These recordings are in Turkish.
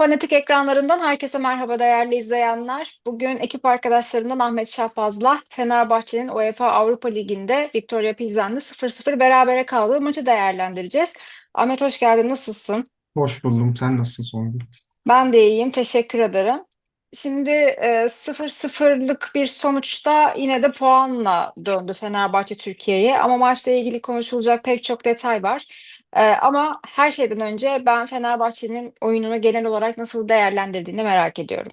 Fanatik ekranlarından herkese merhaba değerli izleyenler. Bugün ekip arkadaşlarımdan Ahmet Şahbaz'la Fenerbahçe'nin UEFA Avrupa Ligi'nde Victoria Pilsen'le 0-0 berabere kaldığı maçı değerlendireceğiz. Ahmet hoş geldin, nasılsın? Hoş buldum. Sen nasılsın Songül? Ben de iyiyim, teşekkür ederim. Şimdi e, 0-0'lık bir sonuçta yine de puanla döndü Fenerbahçe Türkiye'ye ama maçla ilgili konuşulacak pek çok detay var. E, ama her şeyden önce ben Fenerbahçe'nin oyununu genel olarak nasıl değerlendirdiğini merak ediyorum.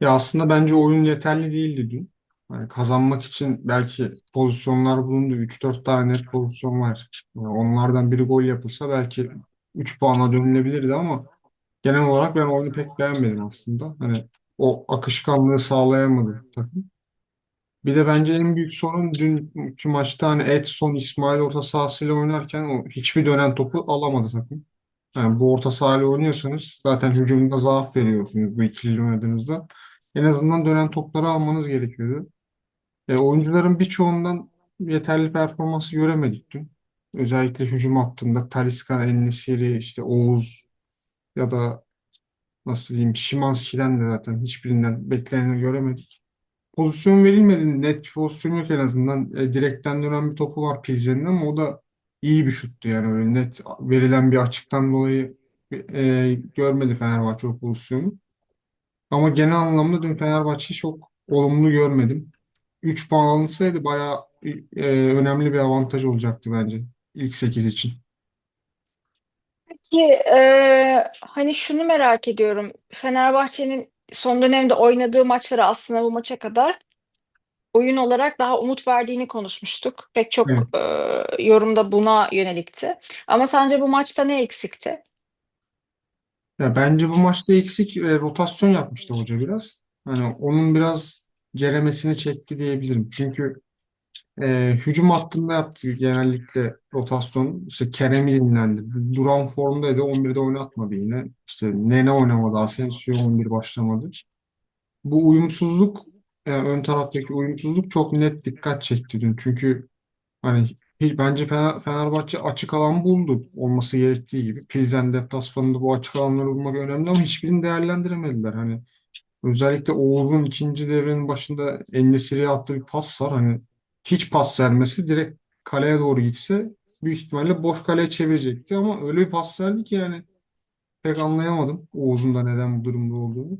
Ya aslında bence oyun yeterli değildi dün. Yani kazanmak için belki pozisyonlar bulundu. Üç dört tane net pozisyon var. Yani onlardan biri gol yapılsa belki 3 puana dönülebilirdi ama genel olarak ben oyunu pek beğenmedim aslında. Hani o akışkanlığı sağlayamadı takım. Bir de bence en büyük sorun dünkü maçta hani Edson, İsmail orta sahasıyla oynarken o hiçbir dönen topu alamadı takım. Yani bu orta sahayla oynuyorsanız zaten hücumda zaaf veriyorsunuz bu ikili oynadığınızda. En azından dönen topları almanız gerekiyordu. E, oyuncuların birçoğundan yeterli performansı göremedik dün. Özellikle hücum hattında Talisca, En-Nesyri, işte Oğuz ya da nasıl diyeyim Szymański'den de zaten hiçbirinden bekleneni göremedik. Pozisyon verilmedi. Net bir pozisyon yok en azından. E, direkten dönen bir topu var Pilsen'in ama o da iyi bir şuttu yani öyle net verilen bir açıktan dolayı e, görmedi Fenerbahçe o pozisyonu. Ama genel anlamda dün Fenerbahçe'yi çok olumlu görmedim. 3 puan alınsaydı bayağı e, önemli bir avantaj olacaktı bence ilk 8 için. Ki e, hani şunu merak ediyorum. Fenerbahçe'nin son dönemde oynadığı maçları aslında bu maça kadar oyun olarak daha umut verdiğini konuşmuştuk. Pek çok Evet. e, yorumda buna yönelikti. Ama sence bu maçta ne eksikti? Ya bence bu maçta eksik e, rotasyon yapmıştı hoca biraz. Hani onun biraz ceremesini çekti diyebilirim. Çünkü E, hücum hattında yaptı genellikle rotasyon. İşte Kerem'i dinlendi. Duran formdaydı. 11'de oynatmadı yine. İşte Nene oynamadı. Asensio 11 başlamadı. Bu uyumsuzluk e, ön taraftaki uyumsuzluk çok net dikkat çekti dün. Çünkü hani hiç, bence Fener- Fenerbahçe açık alan buldu olması gerektiği gibi. Pilsen deplasmanında bu açık alanları bulmak önemli ama hiçbirini değerlendiremediler. Hani Özellikle Oğuz'un ikinci devrenin başında En-Nesyri'ye attığı bir pas var. Hani hiç pas vermesi direkt kaleye doğru gitse büyük ihtimalle boş kaleye çevirecekti ama öyle bir pas verdi ki yani pek anlayamadım Oğuz'un da neden bu durumda olduğunu.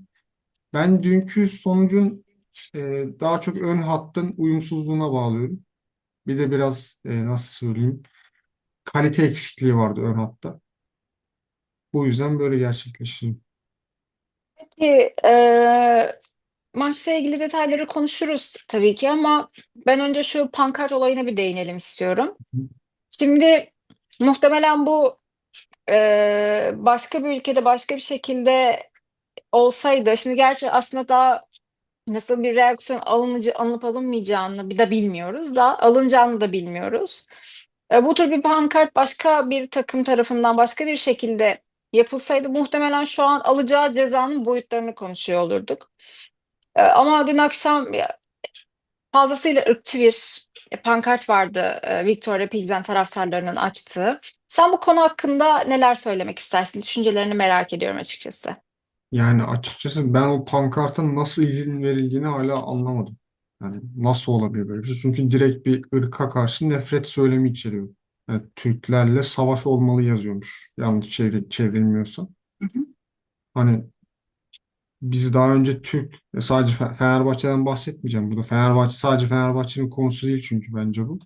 Ben dünkü sonucun e, daha çok ön hattın uyumsuzluğuna bağlıyorum. Bir de biraz e, nasıl söyleyeyim kalite eksikliği vardı ön hatta. Bu yüzden böyle gerçekleşti. Peki e, maçla ilgili detayları konuşuruz tabii ki ama ben önce şu pankart olayına bir değinelim istiyorum. Şimdi muhtemelen bu e, başka bir ülkede başka bir şekilde olsaydı, şimdi gerçi aslında daha nasıl bir reaksiyon alınıcı, alınıp alınmayacağını bir de bilmiyoruz da alınacağını da bilmiyoruz. E, bu tür bir pankart başka bir takım tarafından başka bir şekilde yapılsaydı muhtemelen şu an alacağı cezanın boyutlarını konuşuyor olurduk. E, ama dün akşam ya, fazlasıyla ırkçı bir e, pankart vardı e, Victoria Pilsen taraftarlarının açtığı. Sen bu konu hakkında neler söylemek istersin? Düşüncelerini merak ediyorum açıkçası. Yani açıkçası ben o pankartın nasıl izin verildiğini hala anlamadım. Yani nasıl olabilir böyle bir şey? Çünkü direkt bir ırka karşı nefret söylemi içeriyor. Yani Türklerle savaş olmalı yazıyormuş. Yanlış çevir çevrilmiyorsa. Hı hı. Hani biz daha önce Türk sadece Fe- Fenerbahçe'den bahsetmeyeceğim. Burada Fenerbahçe sadece Fenerbahçe'nin konusu değil çünkü bence bu.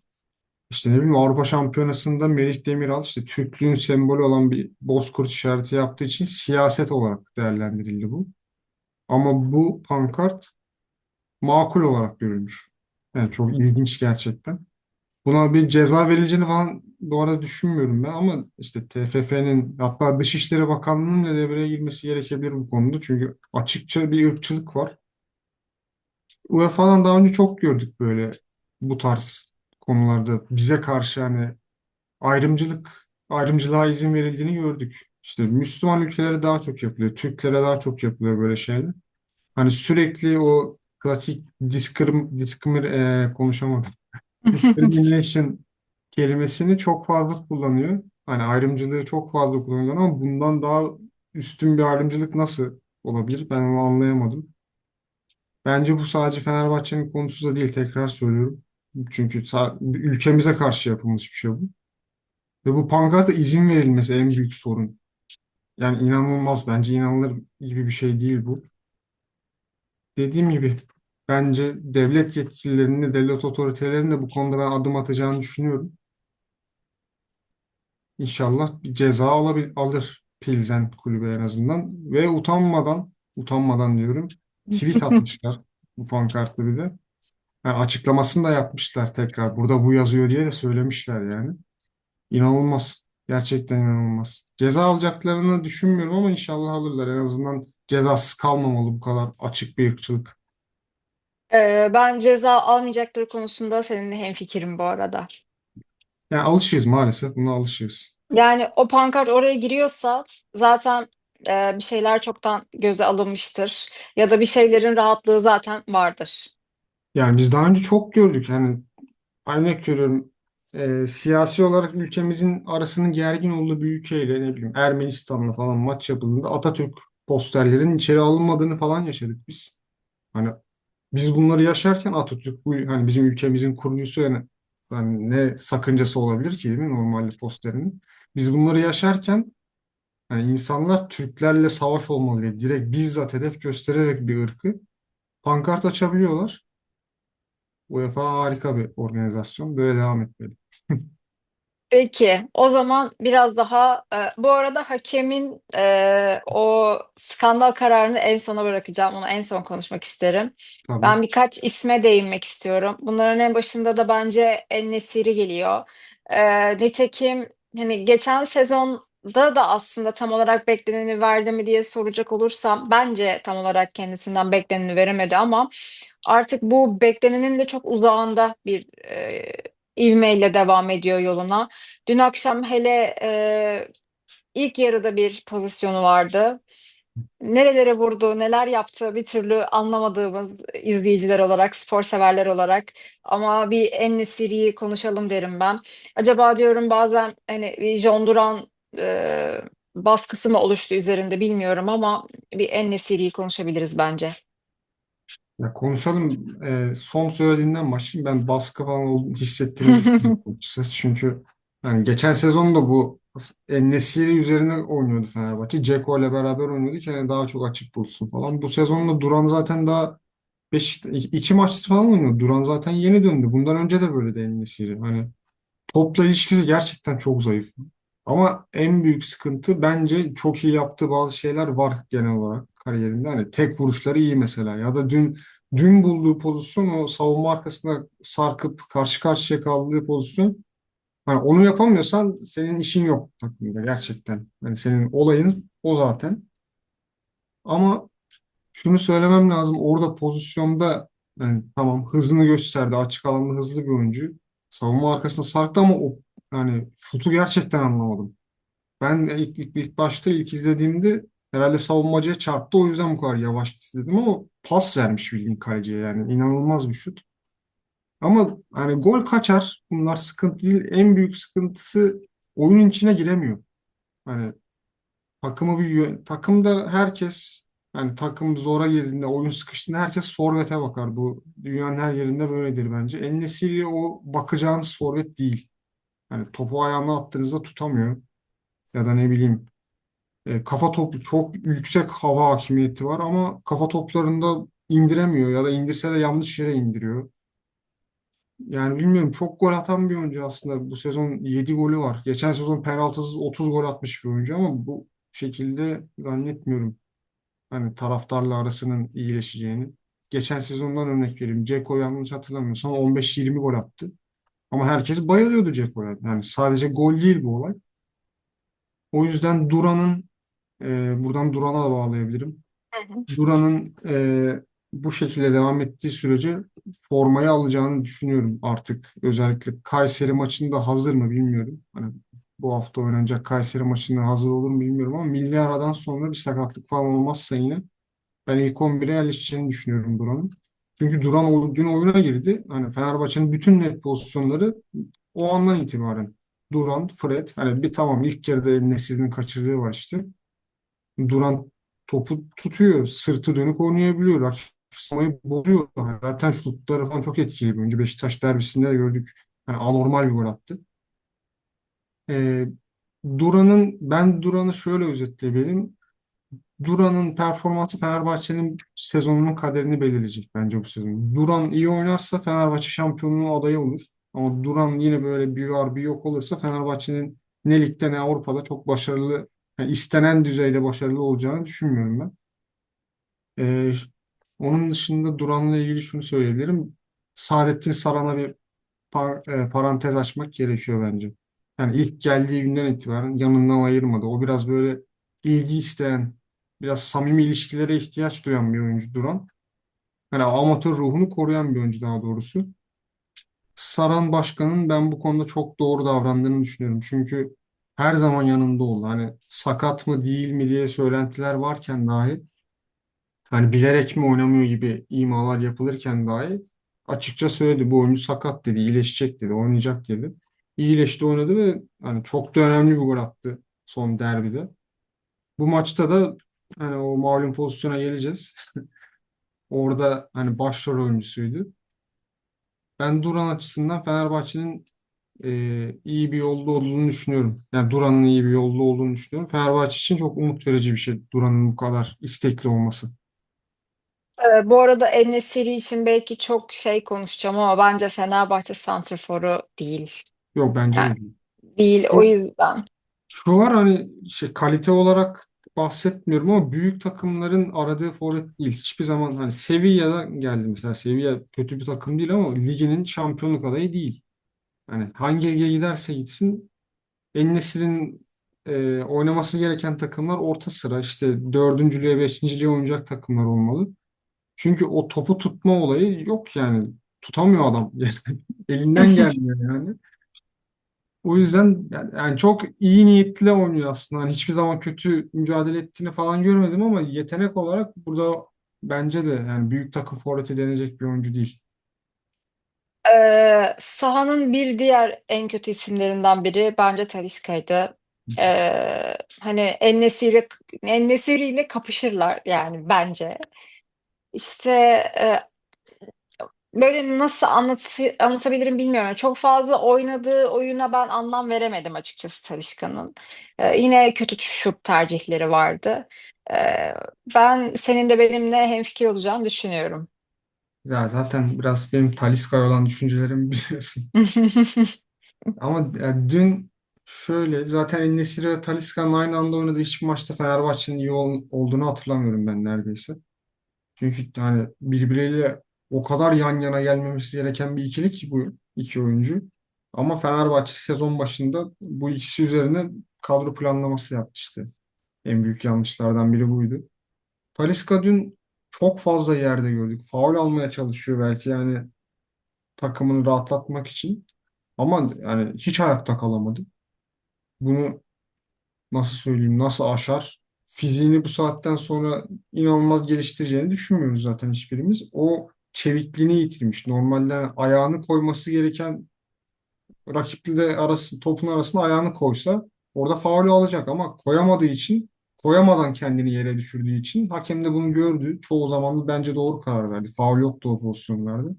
İşte ne bileyim Avrupa Şampiyonası'nda Melih Demiral işte Türklüğün sembolü olan bir bozkurt işareti yaptığı için siyaset olarak değerlendirildi bu. Ama bu pankart makul olarak görülmüş. Yani çok ilginç gerçekten. Buna bir ceza verileceğini falan bu arada düşünmüyorum ben ama işte TFF'nin hatta Dışişleri Bakanlığı'nın da devreye girmesi gerekebilir bu konuda. Çünkü açıkça bir ırkçılık var. UEFA'dan daha önce çok gördük böyle bu tarz konularda bize karşı hani ayrımcılık ayrımcılığa izin verildiğini gördük. İşte Müslüman ülkelere daha çok yapılıyor. Türklere daha çok yapılıyor böyle şeyler. Hani sürekli o klasik discrim, discrimir, e, konuşamadım. Discrimination kelimesini çok fazla kullanıyor. Hani ayrımcılığı çok fazla kullanıyor ama bundan daha üstün bir ayrımcılık nasıl olabilir? Ben onu anlayamadım. Bence bu sadece Fenerbahçe'nin konusu da değil tekrar söylüyorum. Çünkü ülkemize karşı yapılmış bir şey bu. Ve bu pankarta izin verilmesi en büyük sorun. Yani inanılmaz bence inanılır gibi bir şey değil bu. Dediğim gibi bence devlet yetkililerinin de devlet otoritelerinin de bu konuda ben adım atacağını düşünüyorum. İnşallah bir ceza alabil, alır Pilsen kulübü en azından. Ve utanmadan, utanmadan diyorum, tweet atmışlar bu pankartı bir de. Yani açıklamasını da yapmışlar tekrar. Burada bu yazıyor diye de söylemişler yani. İnanılmaz. Gerçekten inanılmaz. Ceza alacaklarını düşünmüyorum ama inşallah alırlar. En azından cezasız kalmamalı bu kadar açık bir ırkçılık. Ee, ben ceza almayacakları konusunda seninle hemfikirim bu arada. Yani alışığız maalesef. Buna alışığız. Yani o pankart oraya giriyorsa zaten e, bir şeyler çoktan göze alınmıştır. Ya da bir şeylerin rahatlığı zaten vardır. Yani biz daha önce çok gördük. Hani örnek veriyorum e, siyasi olarak ülkemizin arasının gergin olduğu bir ülkeyle ne bileyim Ermenistan'la falan maç yapıldığında Atatürk posterlerinin içeri alınmadığını falan yaşadık biz. Hani biz bunları yaşarken Atatürk bu hani bizim ülkemizin kurucusu yani, hani ne sakıncası olabilir ki değil mi normalde posterinin. Biz bunları yaşarken hani insanlar Türklerle savaş olmalı diye direkt bizzat hedef göstererek bir ırkı pankart açabiliyorlar. UEFA harika bir organizasyon. Böyle devam etmeli. Peki, o zaman biraz daha e, bu arada hakemin e, o skandal kararını en sona bırakacağım. Onu en son konuşmak isterim. Tabii. Ben birkaç isme değinmek istiyorum. Bunların en başında da bence En-Nesyri geliyor. E, nitekim hani geçen sezonda da aslında tam olarak bekleneni verdi mi diye soracak olursam bence tam olarak kendisinden bekleneni veremedi ama artık bu beklenenin de çok uzağında bir e, ivmeyle devam ediyor yoluna. Dün akşam hele e, ilk yarıda bir pozisyonu vardı. Nerelere vurdu, neler yaptı bir türlü anlamadığımız izleyiciler olarak, spor severler olarak. Ama bir En-Nesyri'yi konuşalım derim ben. Acaba diyorum bazen hani bir John e, baskısı mı oluştu üzerinde bilmiyorum ama bir En-Nesyri'yi konuşabiliriz bence. Ya konuşalım. Ee, son söylediğinden başlayayım. Ben baskı falan olduğunu hissettiğini düşünüyorum açıkçası. Çünkü yani geçen sezon da bu En-Nesyri üzerine oynuyordu Fenerbahçe. Dzeko ile beraber oynuyordu ki yani daha çok açık bulsun falan. Bu sezonda Duran zaten daha beş, iki maçtır falan oynuyor. Duran zaten yeni döndü. Bundan önce de böyle de En-Nesyri. Hani Topla ilişkisi gerçekten çok zayıf. Ama en büyük sıkıntı bence çok iyi yaptığı bazı şeyler var genel olarak kariyerinde. Hani tek vuruşları iyi mesela. Ya da dün dün bulduğu pozisyon o savunma arkasına sarkıp karşı karşıya kaldığı pozisyon. Hani onu yapamıyorsan senin işin yok takımda gerçekten. Hani senin olayın o zaten. Ama şunu söylemem lazım. Orada pozisyonda yani tamam hızını gösterdi. Açık alanda hızlı bir oyuncu. Savunma arkasına sarktı ama o yani şutu gerçekten anlamadım. Ben ilk, ilk, ilk başta ilk izlediğimde herhalde savunmacıya çarptı. O yüzden bu kadar yavaş dedim ama pas vermiş bildiğin kaleciye yani inanılmaz bir şut. Ama hani gol kaçar. Bunlar sıkıntı değil. En büyük sıkıntısı oyunun içine giremiyor. Hani Takımı bir takımda herkes yani takım zora girdiğinde, oyun sıkıştığında herkes forvete bakar. Bu dünyanın her yerinde böyledir bence. En-Nesyri o bakacağınız forvet değil. Yani topu ayağına attığınızda tutamıyor. Ya da ne bileyim e, kafa topu çok yüksek hava hakimiyeti var ama kafa toplarında indiremiyor ya da indirse de yanlış yere indiriyor. Yani bilmiyorum çok gol atan bir oyuncu aslında. Bu sezon 7 golü var. Geçen sezon penaltısız 30 gol atmış bir oyuncu ama bu şekilde zannetmiyorum. Hani taraftarla arasının iyileşeceğini. Geçen sezondan örnek vereyim. Dzeko yanlış hatırlamıyorsam 15-20 gol attı. Ama herkes bayılıyordu Dzeko'ya. Yani sadece gol değil bu olay. O yüzden Duran'ın e, buradan Duran'a da bağlayabilirim. Duran'ın e, bu şekilde devam ettiği sürece formayı alacağını düşünüyorum artık. Özellikle Kayseri maçında hazır mı bilmiyorum. Hani bu hafta oynanacak Kayseri maçında hazır olur mu bilmiyorum ama milli aradan sonra bir sakatlık falan olmazsa yine ben ilk 11'e yerleşeceğini düşünüyorum Duran'ın. Çünkü Duran o- dün oyuna girdi. Hani Fenerbahçe'nin bütün net pozisyonları o andan itibaren Duran, Fred hani bir tamam ilk yarıda El Nesiri'nin kaçırdığı var işte. Duran topu tutuyor. Sırtı dönük oynayabiliyor. Rakip savunmayı bozuyor. Zaten şutları falan çok etkili bir oyuncu. Beşiktaş derbisinde de gördük. Yani anormal bir gol attı. Ee, Duran'ın ben Duran'ı şöyle özetleyebilirim. Duran'ın performansı Fenerbahçe'nin sezonunun kaderini belirleyecek bence bu sezon. Duran iyi oynarsa Fenerbahçe şampiyonluğu adayı olur. Ama Duran yine böyle bir var bir yok olursa Fenerbahçe'nin ne ligde ne Avrupa'da çok başarılı, yani istenen düzeyde başarılı olacağını düşünmüyorum ben. Ee, onun dışında Duran'la ilgili şunu söyleyebilirim. Saadettin Saran'a bir par- e, parantez açmak gerekiyor bence. Yani ilk geldiği günden itibaren yanından ayırmadı. O biraz böyle ilgi isteyen, biraz samimi ilişkilere ihtiyaç duyan bir oyuncu Duran. Yani amatör ruhunu koruyan bir oyuncu daha doğrusu. Saran Başkan'ın ben bu konuda çok doğru davrandığını düşünüyorum. Çünkü her zaman yanında oldu. Hani sakat mı değil mi diye söylentiler varken dahi hani bilerek mi oynamıyor gibi imalar yapılırken dahi açıkça söyledi. Bu oyuncu sakat dedi, iyileşecek dedi, oynayacak dedi. İyileşti oynadı ve hani çok da önemli bir gol attı son derbide. Bu maçta da hani o malum pozisyona geleceğiz. Orada hani başrol oyuncusuydu. Ben Duran açısından Fenerbahçe'nin e, iyi bir yolda olduğunu düşünüyorum. Yani Duran'ın iyi bir yolda olduğunu düşünüyorum. Fenerbahçe için çok umut verici bir şey Duran'ın bu kadar istekli olması. Ee, bu arada En-Nesyri için belki çok şey konuşacağım ama bence Fenerbahçe santrforu değil. Yok bence Yani de değil. değil o yüzden. şu var hani şey, kalite olarak bahsetmiyorum ama büyük takımların aradığı forvet değil. Hiçbir zaman hani Sevilla'dan geldi mesela. Sevilla kötü bir takım değil ama liginin şampiyonluk adayı değil. Hani hangi lige giderse gitsin En-Nesyri'nin e, oynaması gereken takımlar orta sıra işte dördüncülüğe, beşinciliğe oynayacak takımlar olmalı. Çünkü o topu tutma olayı yok yani. Tutamıyor adam. Elinden gelmiyor yani. O yüzden yani, yani çok iyi niyetli oynuyor aslında. Hani hiçbir zaman kötü mücadele ettiğini falan görmedim ama yetenek olarak burada bence de yani büyük takım forveti denecek bir oyuncu değil. Ee, sahanın bir diğer en kötü isimlerinden biri bence Talisca'ydı. Ee, hani En-Nesyri ile kapışırlar yani bence. İşte e, böyle nasıl anlatı, anlatabilirim bilmiyorum. Çok fazla oynadığı oyuna ben anlam veremedim açıkçası Talisca'nın. Ee, yine kötü şut tercihleri vardı. Ee, ben senin de benimle hemfikir olacağını düşünüyorum. Ya zaten biraz benim Talisca'ya olan düşüncelerimi biliyorsun. Ama yani dün şöyle zaten En-Nesyri ve Talisca'nın aynı anda oynadığı hiçbir maçta Fenerbahçe'nin iyi ol- olduğunu hatırlamıyorum ben neredeyse. Çünkü hani birbiriyle o kadar yan yana gelmemesi gereken bir ikili ki bu iki oyuncu. Ama Fenerbahçe sezon başında bu ikisi üzerine kadro planlaması yapmıştı. En büyük yanlışlardan biri buydu. Talisca dün çok fazla yerde gördük. Faul almaya çalışıyor belki yani takımını rahatlatmak için. Ama yani hiç ayakta kalamadı. Bunu nasıl söyleyeyim, nasıl aşar? Fiziğini bu saatten sonra inanılmaz geliştireceğini düşünmüyoruz zaten hiçbirimiz. O çevikliğini yitirmiş. Normalde ayağını koyması gereken rakiple de arası, topun arasına ayağını koysa orada faulü alacak ama koyamadığı için koyamadan kendini yere düşürdüğü için hakem de bunu gördü. Çoğu zaman bence doğru karar verdi. Faul yoktu o pozisyonlarda.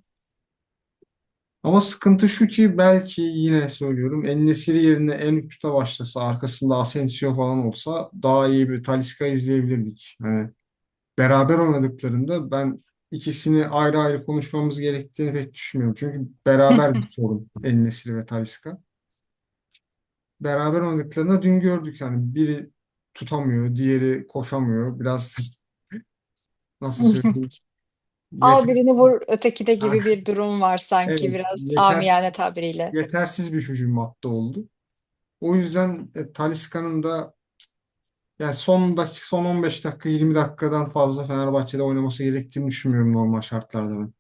Ama sıkıntı şu ki belki yine söylüyorum En-Nesyri yerine en uçta başlasa arkasında Asensio falan olsa daha iyi bir Talisca izleyebilirdik. Hani beraber oynadıklarında ben ikisini ayrı ayrı konuşmamız gerektiğini pek düşünmüyorum. Çünkü beraber bir sorun En-Nesyri ve Talisca. Beraber oynadıklarında dün gördük yani biri tutamıyor, diğeri koşamıyor. Biraz nasıl söyleyeyim Al birini vur ötekide gibi bir durum var sanki evet, biraz yeter, amiyane tabiriyle. yetersiz bir hücum hattı oldu. O yüzden e, Talisca'nın da yani son dakika, son 15 dakika 20 dakikadan fazla Fenerbahçe'de oynaması gerektiğini düşünmüyorum normal şartlarda ben.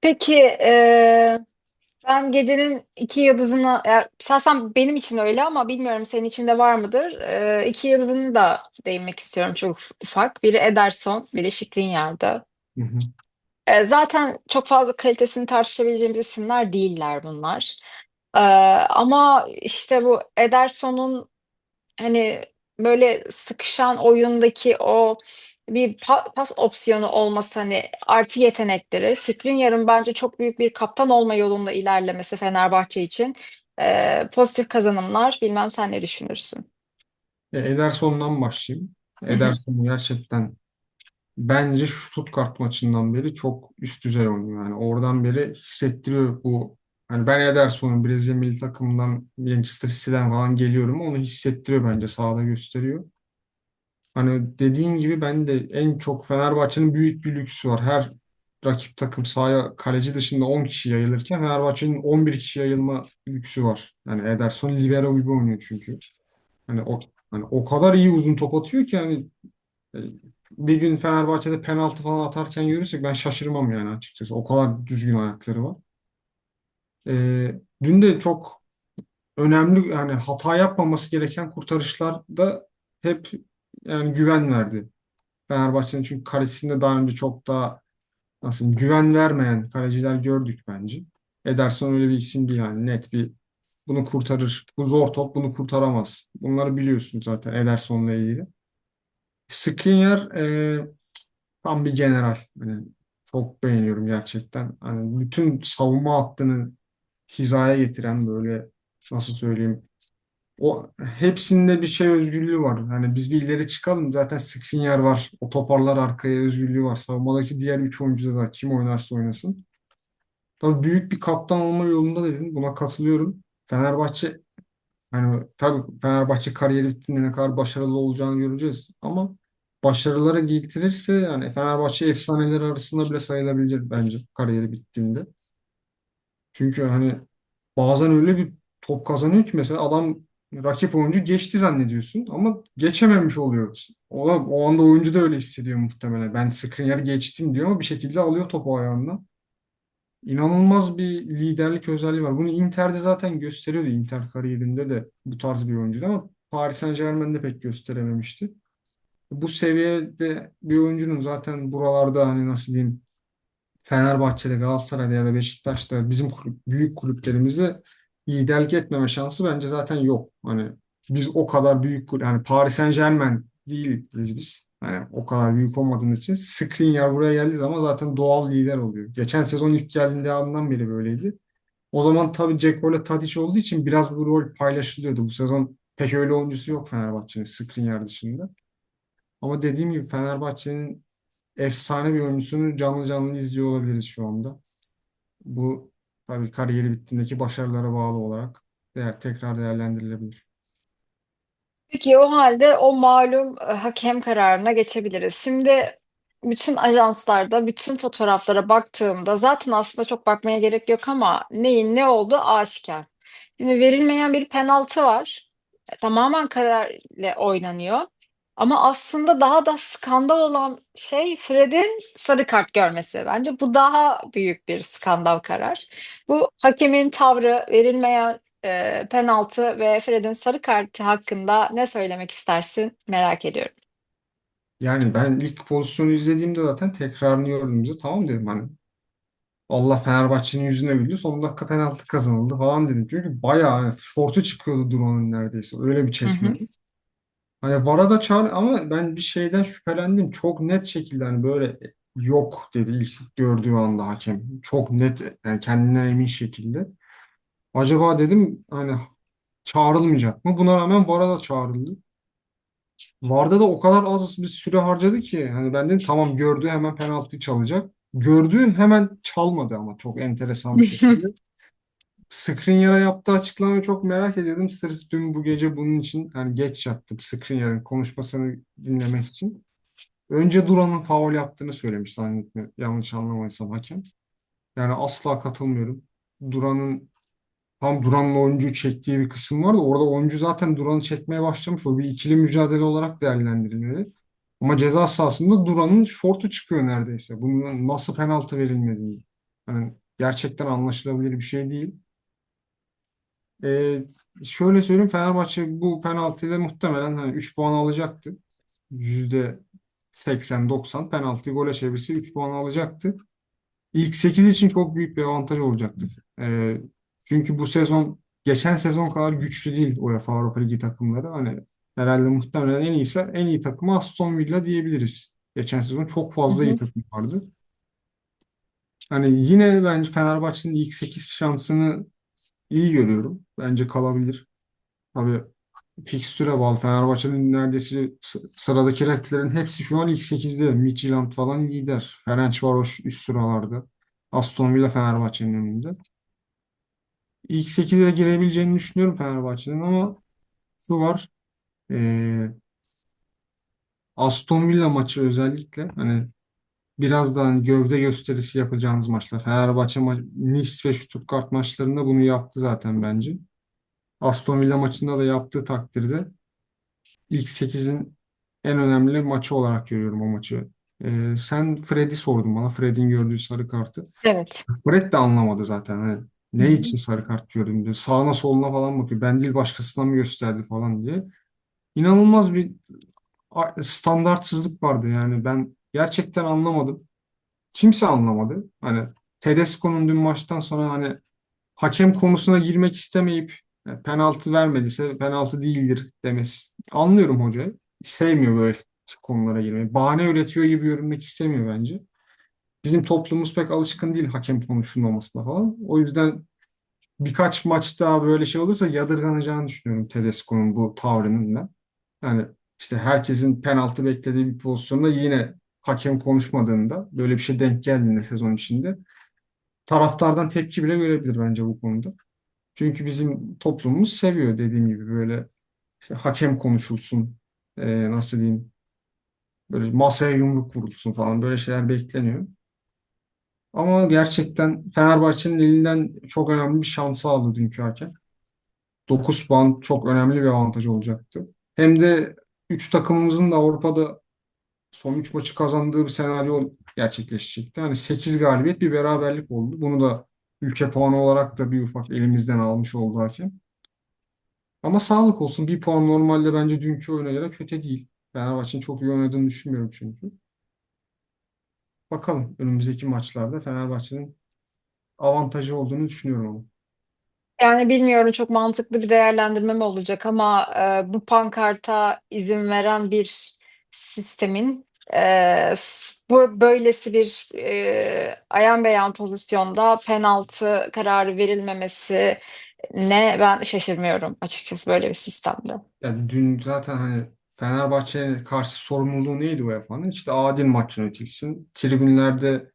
Peki e, ben gecenin iki yıldızını ya, şahsen benim için öyle ama bilmiyorum senin için de var mıdır? E, iki yıldızını da değinmek istiyorum çok ufak. Biri Ederson, biri Skriniar'dı. Hı hı. E, zaten çok fazla kalitesini tartışabileceğimiz isimler değiller bunlar. E, ama işte bu Ederson'un hani böyle sıkışan oyundaki o bir pa pas opsiyonu olması, hani, artı yetenekleri, Skriniar'ın bence çok büyük bir kaptan olma yolunda ilerlemesi Fenerbahçe için, eee, pozitif kazanımlar. Bilmem sen ne düşünürsün? E, Ederson'dan başlayayım. Hı hı. Ederson gerçekten bence şu Stuttgart maçından beri çok üst düzey oynuyor. Yani oradan beri hissettiriyor bu. Hani ben Ederson'un Brezilya milli takımından Manchester City'den falan geliyorum. Onu hissettiriyor bence sahada gösteriyor. Hani dediğin gibi ben de en çok Fenerbahçe'nin büyük bir lüksü var. Her rakip takım sahaya kaleci dışında 10 kişi yayılırken Fenerbahçe'nin 11 kişi yayılma lüksü var. Yani Ederson libero gibi oynuyor çünkü. Hani o hani o kadar iyi uzun top atıyor ki hani bir gün Fenerbahçe'de penaltı falan atarken görürsek ben şaşırmam yani açıkçası. O kadar düzgün ayakları var. Ee, dün de çok önemli yani hata yapmaması gereken kurtarışlarda hep yani güven verdi. Fenerbahçe'nin çünkü kalesinde daha önce çok daha nasıl güven vermeyen kaleciler gördük bence. Ederson öyle bir isim değil yani net bir bunu kurtarır. Bu zor top bunu kurtaramaz. Bunları biliyorsun zaten Ederson'la ilgili. Skriniar e, tam bir general. Hani çok beğeniyorum gerçekten. Hani bütün savunma hattını hizaya getiren böyle nasıl söyleyeyim o hepsinde bir şey özgürlüğü var. Hani biz bir ileri çıkalım zaten Skriniar var. O toparlar arkaya özgürlüğü var. Savunmadaki diğer üç oyuncuda da kim oynarsa oynasın. Tabii büyük bir kaptan olma yolunda dedin. Buna katılıyorum. Fenerbahçe hani tabii Fenerbahçe kariyeri bittiğinde ne kadar başarılı olacağını göreceğiz. Ama başarılara getirirse yani Fenerbahçe efsaneleri arasında bile sayılabilir bence kariyeri bittiğinde. Çünkü hani bazen öyle bir top kazanıyor ki mesela adam rakip oyuncu geçti zannediyorsun ama geçememiş oluyor. O, da, o anda oyuncu da öyle hissediyor muhtemelen. Ben Skriniar'ı geçtim diyor ama bir şekilde alıyor topu ayağından. İnanılmaz bir liderlik özelliği var. Bunu Inter'de zaten gösteriyordu. Inter kariyerinde de bu tarz bir oyuncuydu ama Paris Saint-Germain'de pek gösterememişti. Bu seviyede bir oyuncunun zaten buralarda hani nasıl diyeyim Fenerbahçe'de, Galatasaray'da ya da Beşiktaş'ta bizim büyük kulüplerimizde liderlik etmeme şansı bence zaten yok. Hani biz o kadar büyük kulüp, hani Paris Saint-Germain değiliz biz. Hani o kadar büyük olmadığımız için Skriniar buraya geldiği zaman zaten doğal lider oluyor. Geçen sezon ilk geldiğinde andan beri böyleydi. O zaman tabii Dzeko ile Tadic olduğu için biraz bu rol paylaşılıyordu. Bu sezon pek öyle oyuncusu yok Fenerbahçe'nin Skriniar dışında. Ama dediğim gibi Fenerbahçe'nin efsane bir oyuncusunu canlı canlı izliyor olabiliriz şu anda. Bu tabii kariyeri bittiğindeki başarılara bağlı olarak değer, tekrar değerlendirilebilir. Peki o halde o malum e, hakem kararına geçebiliriz. Şimdi bütün ajanslarda, bütün fotoğraflara baktığımda zaten aslında çok bakmaya gerek yok ama neyin ne olduğu aşikar. Şimdi verilmeyen bir penaltı var. E, Tamamen kararla oynanıyor. Ama aslında daha da skandal olan şey Fred'in sarı kart görmesi. Bence bu daha büyük bir skandal karar. Bu hakemin tavrı, verilmeyen e, penaltı ve Fred'in sarı kartı hakkında ne söylemek istersin? Merak ediyorum. Yani ben ilk pozisyonu izlediğimde zaten tekrarını gördüğümüzde tamam dedim hani Allah Fenerbahçe'nin yüzüne güldü. Son dakika penaltı kazanıldı falan dedim. Çünkü bayağı hani şortu çıkıyordu Duran'ın neredeyse. Öyle bir Hı hı. çekme. Hani VAR'a da çağır ama ben bir şeyden şüphelendim. Çok net şekilde hani böyle yok dedi ilk gördüğü anda hakem. Çok net yani kendinden emin şekilde. Acaba dedim hani çağrılmayacak mı? Buna rağmen VAR'a da çağrıldı. VAR'da da o kadar az bir süre harcadı ki hani ben dedim tamam gördü hemen penaltı çalacak. Gördü hemen çalmadı ama çok enteresan bir şekilde. Skriniar'a yaptığı açıklamayı çok merak ediyordum. Sırf dün bu gece bunun için hani geç yattım Skriniar'ın konuşmasını dinlemek için. Önce Duran'ın faul yaptığını söylemiş zannetmiyorum. Yanlış anlamaysam hakem. Yani asla katılmıyorum. Duran'ın tam Duran'ın oyuncuyu çektiği bir kısım var da orada oyuncu zaten Duran'ı çekmeye başlamış. O bir ikili mücadele olarak değerlendirilmeli. Ama ceza sahasında Duran'ın şortu çıkıyor neredeyse. Bunun nasıl penaltı verilmediği. Yani gerçekten anlaşılabilir bir şey değil. Ee, şöyle söyleyeyim Fenerbahçe bu penaltıyla muhtemelen hani 3 puan alacaktı. %80-90 penaltıyı gole çevirse 3 puan alacaktı. İlk 8 için çok büyük bir avantaj olacaktı. Ee, çünkü bu sezon geçen sezon kadar güçlü değil UEFA Avrupa Ligi takımları. Hani Herhalde muhtemelen en iyisi en iyi takımı Aston Villa diyebiliriz. Geçen sezon çok Hı fazla iyi hı. takım vardı. Hani yine bence Fenerbahçe'nin ilk 8 şansını iyi görüyorum. Bence kalabilir. Tabii fikstüre bağlı. Fenerbahçe'nin neredeyse sıradaki rakiplerin hepsi şu an ilk 8'de. Midtjylland falan lider. Ferencvaroş üst sıralarda. Aston Villa Fenerbahçe'nin önünde. İlk 8'e girebileceğini düşünüyorum Fenerbahçe'nin ama şu var. e, Aston Villa maçı özellikle hani birazdan gövde gösterisi yapacağınız maçlar. Fenerbahçe ma- Nice ve Stuttgart maçlarında bunu yaptı zaten bence. Aston Villa maçında da yaptığı takdirde ilk sekizin en önemli maçı olarak görüyorum o maçı. Ee, sen Fred'i sordun bana. Fred'in gördüğü sarı kartı. Evet. Fred de anlamadı zaten. Hani ne için sarı kart gördüm diyor. Sağına soluna falan bakıyor. Ben değil başkasına mı gösterdi falan diye. İnanılmaz bir standartsızlık vardı yani. Ben gerçekten anlamadım. Kimse anlamadı. Hani Tedesco'nun dün maçtan sonra hani hakem konusuna girmek istemeyip e, penaltı vermediyse penaltı değildir demesi. Anlıyorum hocayı. Sevmiyor böyle konulara girmeyi. Bahane üretiyor gibi görünmek istemiyor bence. Bizim toplumumuz pek alışkın değil hakem konuşulmamasına falan. O yüzden birkaç maç daha böyle şey olursa yadırganacağını düşünüyorum Tedesco'nun bu tavrının ben. Yani işte herkesin penaltı beklediği bir pozisyonda yine hakem konuşmadığında böyle bir şey denk geldiğinde sezon içinde taraftardan tepki bile görebilir bence bu konuda. Çünkü bizim toplumumuz seviyor dediğim gibi böyle işte hakem konuşulsun, e, nasıl diyeyim, böyle masaya yumruk vurulsun falan böyle şeyler bekleniyor. Ama gerçekten Fenerbahçe'nin elinden çok önemli bir şansı aldı dünkü hakem. 9 puan çok önemli bir avantaj olacaktı. Hem de 3 takımımızın da Avrupa'da son 3 maçı kazandığı bir senaryo gerçekleşecekti. Hani 8 galibiyet bir beraberlik oldu. Bunu da ülke puanı olarak da bir ufak elimizden almış oldu hakem. Ama sağlık olsun. Bir puan normalde bence dünkü oyuna göre kötü değil. Fenerbahçe'nin çok iyi oynadığını düşünmüyorum çünkü. Bakalım önümüzdeki maçlarda Fenerbahçe'nin avantajı olduğunu düşünüyorum ama. Yani bilmiyorum çok mantıklı bir değerlendirme mi olacak ama e, bu pankarta izin veren bir sistemin e, bu böylesi bir e, ayan beyan pozisyonda penaltı kararı verilmemesi ne ben şaşırmıyorum açıkçası böyle bir sistemde. Yani dün zaten hani Fenerbahçe'ye karşı sorumluluğu neydi UEFA'nın? İşte adil maç yönetilsin. Tribünlerde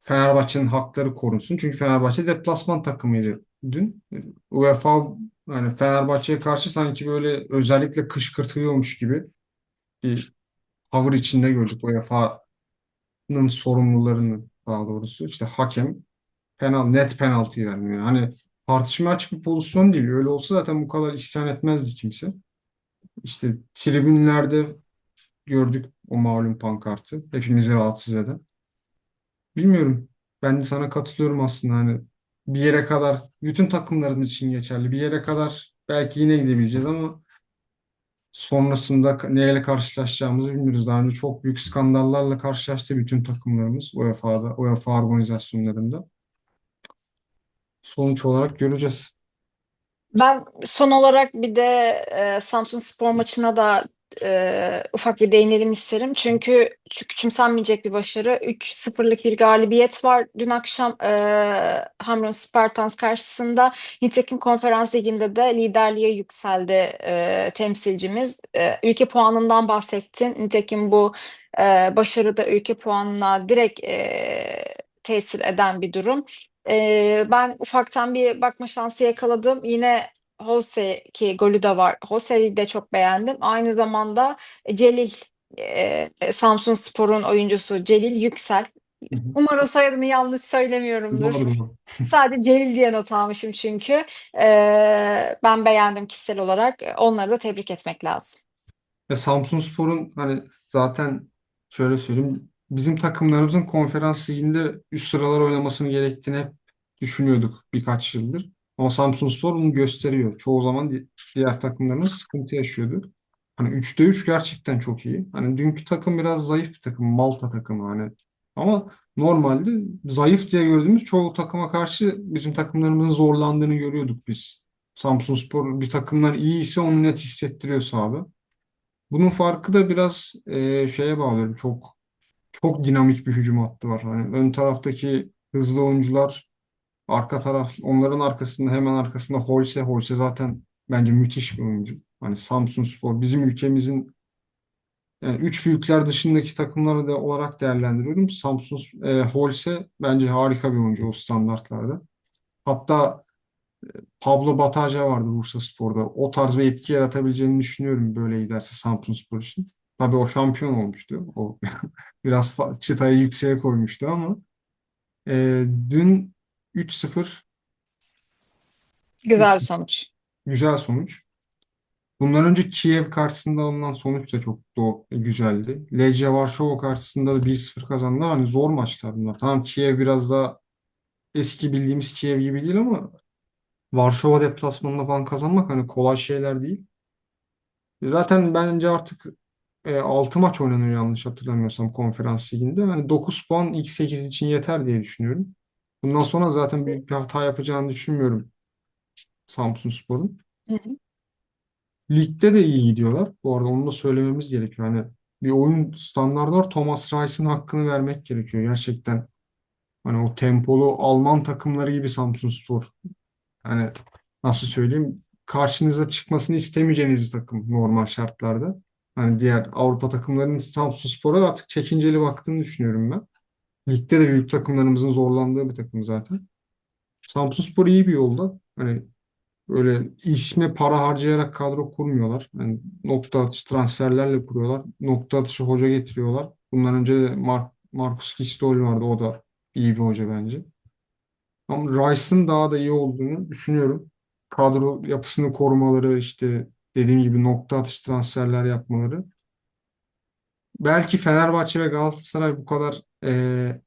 Fenerbahçe'nin hakları korunsun. Çünkü Fenerbahçe deplasman takımıydı dün. UEFA yani Fenerbahçe'ye karşı sanki böyle özellikle kışkırtılıyormuş gibi bir tavır içinde gördük UEFA'nın sorumlularını daha doğrusu. İşte hakem penal, net penaltı vermiyor. Hani tartışmaya açık bir pozisyon değil. Öyle olsa zaten bu kadar isyan etmezdi kimse. İşte tribünlerde gördük o malum pankartı. Hepimizi rahatsız eden. Bilmiyorum. Ben de sana katılıyorum aslında hani bir yere kadar bütün takımların için geçerli. Bir yere kadar belki yine gidebileceğiz ama sonrasında neyle karşılaşacağımızı bilmiyoruz. Daha önce çok büyük skandallarla karşılaştı bütün takımlarımız UEFA'da, UEFA organizasyonlarında. Sonuç olarak göreceğiz. Ben son olarak bir de e, Samsunspor maçına da e, ufak bir değinelim isterim. Çünkü çünkü küçümsenmeyecek bir başarı. 3-0'lık bir galibiyet var. Dün akşam e, Hamrun Spartans karşısında. Nitekim Konferans Ligi'nde de liderliğe yükseldi e, temsilcimiz. E, ülke puanından bahsettin. Nitekim bu e, başarı da ülke puanına direkt e, tesir eden bir durum. Ee, ben ufaktan bir bakma şansı yakaladım. Yine Jose ki golü de var. Jose'yi de çok beğendim. Aynı zamanda Celil e, Samsunspor'un oyuncusu Celil Yüksel. Umarım soyadını yanlış söylemiyorumdur. Doğru. Sadece Celil diye not almışım çünkü. Ee, ben beğendim kişisel olarak. Onları da tebrik etmek lazım. Ya Samsunspor'un hani zaten şöyle söyleyeyim bizim takımlarımızın konferans liginde üst sıralar oynamasını gerektiğini hep düşünüyorduk birkaç yıldır. Ama Samsunspor bunu gösteriyor. Çoğu zaman di- diğer takımlarımız sıkıntı yaşıyordu. Hani üçte 3 gerçekten çok iyi. Hani dünkü takım biraz zayıf bir takım. Malta takımı hani. Ama normalde zayıf diye gördüğümüz çoğu takıma karşı bizim takımlarımızın zorlandığını görüyorduk biz Samsunspor bir takımlar iyiyse onu net hissettiriyor sahada. Bunun farkı da biraz e, şeye bağlıyorum. Çok çok dinamik bir hücum hattı var. Hani ön taraftaki hızlı oyuncular, arka taraf onların arkasında hemen arkasında Holse. Holse zaten bence müthiş bir oyuncu. Hani Samsunspor bizim ülkemizin yani üç büyükler dışındaki takımları da olarak değerlendiriyorum. Samsun e, Holse bence harika bir oyuncu o standartlarda. Hatta Pablo Bataja vardı Bursaspor'da. O tarz bir etki yaratabileceğini düşünüyorum böyle giderse Samsunspor için. Tabii o şampiyon olmuştu. O biraz çıtayı yükseğe koymuştu ama e, dün 3-0 Güzel bir sonuç. güzel sonuç. Bundan önce Kiev karşısında alınan sonuç da çok da güzeldi. Legia Varşova karşısında da 1-0 kazandı. Hani zor maçlar bunlar. Tamam Kiev biraz daha eski bildiğimiz Kiev gibi değil ama Varşova deplasmanında falan kazanmak hani kolay şeyler değil. E Zaten bence artık e, 6 maç oynanıyor yanlış hatırlamıyorsam konferans liginde. Hani 9 puan ilk 8 için yeter diye düşünüyorum. Bundan sonra zaten büyük bir hata yapacağını düşünmüyorum Samsunspor'un. Hı hı. Ligde de iyi gidiyorlar. Bu arada onu da söylememiz gerekiyor. Hani bir oyun standardı var. Thomas Reis'in hakkını vermek gerekiyor. Gerçekten hani o tempolu Alman takımları gibi Samsunspor. Hani nasıl söyleyeyim? Karşınıza çıkmasını istemeyeceğiniz bir takım normal şartlarda. Hani diğer Avrupa takımlarının Samsunspor'a artık çekinceli baktığını düşünüyorum ben. Ligde de büyük takımlarımızın zorlandığı bir takım zaten. Samsunspor iyi bir yolda. Hani Öyle isme para harcayarak kadro kurmuyorlar. Yani nokta atışı transferlerle kuruyorlar. Nokta atışı hoca getiriyorlar. Bundan önce de Mar Marcus Gistol vardı. O da iyi bir hoca bence. Ama Rice'ın daha da iyi olduğunu düşünüyorum. Kadro yapısını korumaları işte dediğim gibi nokta atışı transferler yapmaları. Belki Fenerbahçe ve Galatasaray bu kadar eee,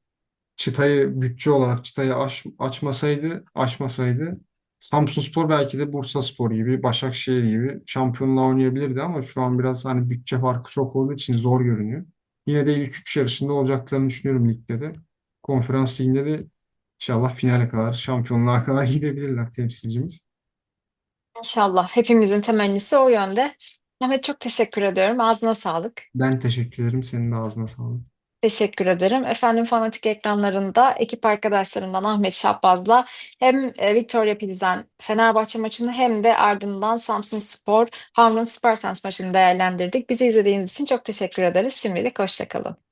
çıtayı bütçe olarak çıtayı aş, açmasaydı, aşmasaydı Samsunspor belki de Bursaspor gibi, Başakşehir gibi şampiyonluğa oynayabilirdi ama şu an biraz hani bütçe farkı çok olduğu için zor görünüyor. Yine de ilk üç yarışında olacaklarını düşünüyorum ligde de. Konferans liginde de inşallah finale kadar, şampiyonluğa kadar gidebilirler temsilcimiz. İnşallah. Hepimizin temennisi o yönde. Ahmet çok teşekkür ediyorum. Ağzına sağlık. Ben teşekkür ederim. Senin de ağzına sağlık. Teşekkür ederim. Efendim Fanatik ekranlarında ekip arkadaşlarımdan Ahmet Şahbaz'la hem e, Victoria Pilsen Fenerbahçe maçını hem de ardından Samsunspor Hamrun Spartans maçını değerlendirdik. Bizi izlediğiniz için çok teşekkür ederiz. Şimdilik hoşça kalın.